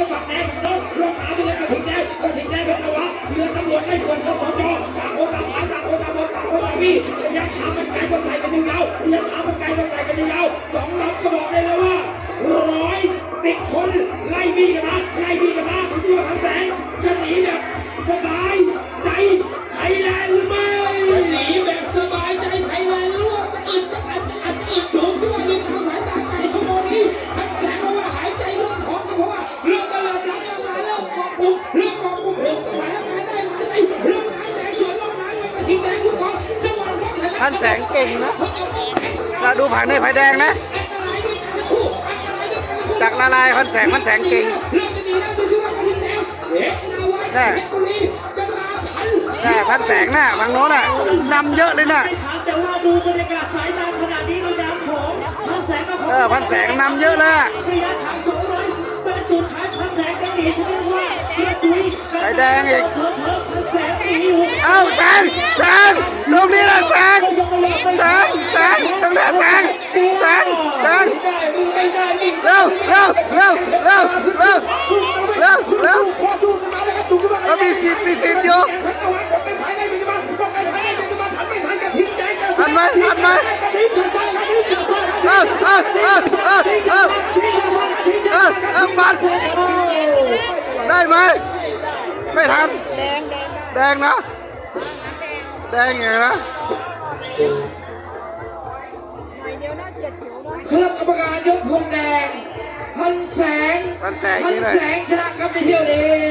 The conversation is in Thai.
ก็ฝักแดงกักน้องลงหาเรือกระถิ่นแดงกระถิ่นแดงเป็นระวะเรือตำรวจไม่ควรกสจอต่างคนต่างหมายต่างคนต่างบนต่างคนต่างพี่ระยะทางมันไกลก็ใส่กันอยู่แล้วระยะทางมันไกลก็ใส่กันอยู่แล้วสองลำก็บอกเลยแล้วว่าร้อยสิบคนไล่บี้กันนะไล่บี้านแสงเก่งนะ เราดูผังในไฟแดงนะ จากละลายพันแสงพันแสงเก่งน่ะดีแล้วดูสิว่ากระทิงแดงเอ๊ะนาวัยเพชรบุรีจะตามทันน่ะพันแสงน่ะฝั่งโน้นน่ะนำเยอะเลยน่ะไม่ถายแสงกับเออพันแสงนำเยอะเลยอะระยะทางสองร้อยเป็นจุดงยังหนีชนิดว่าเพื่อจุยไฟแดงอีก เอ้าแสงแสง ตรงนี้นะแสงแสงแสงตรงนี้แสงแสงแสงเร็วเร็วเร็วเร็วเร็วเร็วเร็วขอสู้กันมาเลยครับดูกันมามีสิทธิ์มีสิทธิ์อยู่พันเอาไว้กดไปภาจะมาก็ไปภายในมันจะมาทันไม่ทันกระทิงใจกันไหมทันไหมางกระทิงจะสร้างเออเออเออเออเออเออเออปัดได้ไหมไม่ทันแดงนะ แดงไงนะเครื่องกรรมการยกพวงแดงพันแสงพันแสงพันนี่เลยแสงชนะครับในเที่ยวนี้